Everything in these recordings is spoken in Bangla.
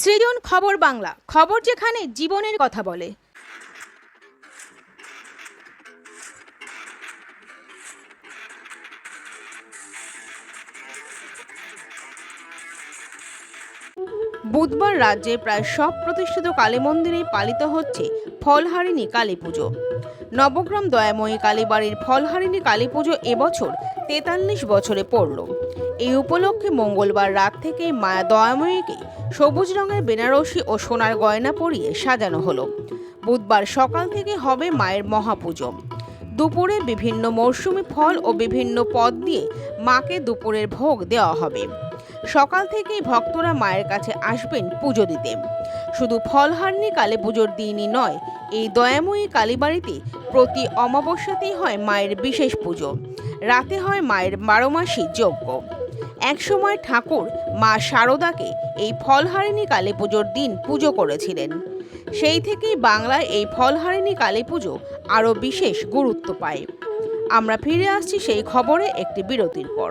সৃজন খবর বাংলা, খবর যেখানে জীবনের কথা বলে। বুধবার রাজ্যের প্রায় সব প্রতিষ্ঠিত কালী মন্দিরে পালিত হচ্ছে ফলহারিণী কালী পুজো। নবগ্রাম দয়াময়ী কালীবাড়ির ফলহারিণী কালী পুজো এবছর তেতাল্লিশ বছরে পড়ল। এই উপলক্ষে মঙ্গলবার রাত থেকে মায়া দয়াময়ীকে সবুজ রঙের বেনারসি ও সোনার গয়না পরিয়ে সাজানো হলো। বুধবার সকাল থেকে হবে মায়ের মহাপুজো। দুপুরে বিভিন্ন মরশুমি ফল ও বিভিন্ন পদ দিয়ে মাকে দুপুরের ভোগ দেওয়া হবে। সকাল থেকেই ভক্তরা মায়ের কাছে আসবেন পুজো দিতে। শুধু ফলহারনি কালী পুজোর দিনই নয়, এই দয়াময়ী কালীবাড়িতে প্রতি অমাবস্যাতেই হয় মায়ের বিশেষ পুজো। রাতে হয় মায়ের বারো মাসি যজ্ঞ। একসময় ঠাকুর মা শারদাকে এই ফলহারিণী কালী পুজোর দিন পুজো করেছিলেন। সেই থেকেই বাংলায় এই ফলহারিণী কালী পুজো আরও বিশেষ গুরুত্ব পায়। আমরা ফিরে আসছি সেই খবরে একটি বিরতির পর।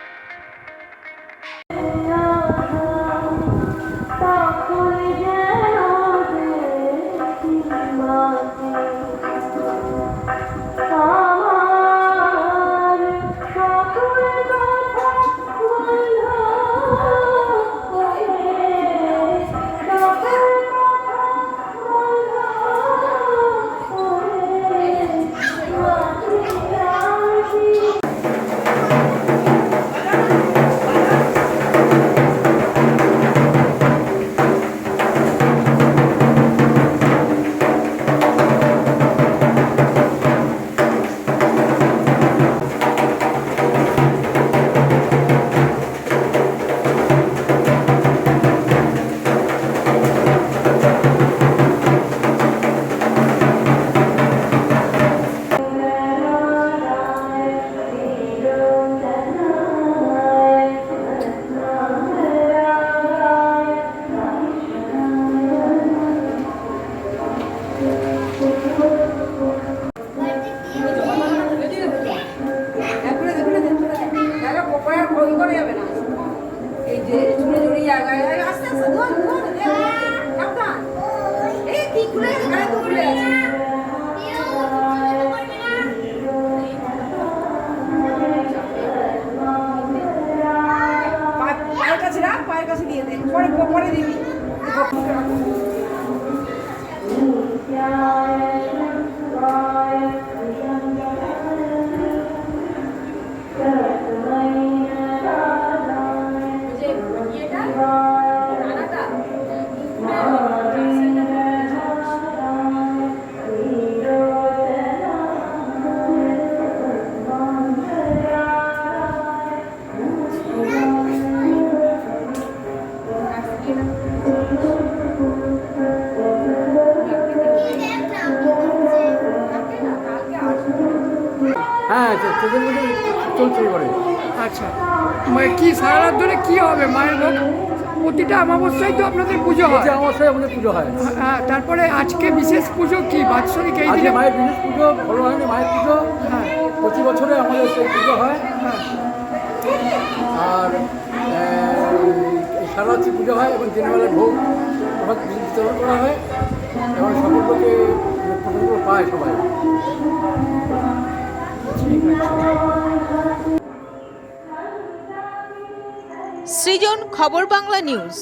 এই যে চুলে জড়িয়ে জায়গায় আস্তে আস্তে, ধর ধর এই কি পায়ের কাছে রাখ কাছে দিয়ে দে। পরে পরে দিবি। মধ্যে চলছে আচ্ছা। মানে কি সারা রাত ধরে কি হবে? মায়ের ভোগ প্রতিটা অমাবস্যায় তো আপনাদের পুজো হয়। যে অমাবস্যায় আমাদের পুজো হয়। হ্যাঁ তারপরে আজকে বিশেষ পুজো কি? বাৎসরিক এই আজকে দিনে? মায়ের বিশেষ পুজো ফলবাহিনী মায়ের পুজো। হ্যাঁ। প্রতি বছরে আমাদের সেই পুজো হয়। হ্যাঁ। আর সারারাত্রি পুজো হয় এবং দিনবেলায় ভোগ প্রসাদ বিতরণ করা হয়। এবং সকল লোকে পায় সবাই। সৃজন খবর বাংলা নিউজ।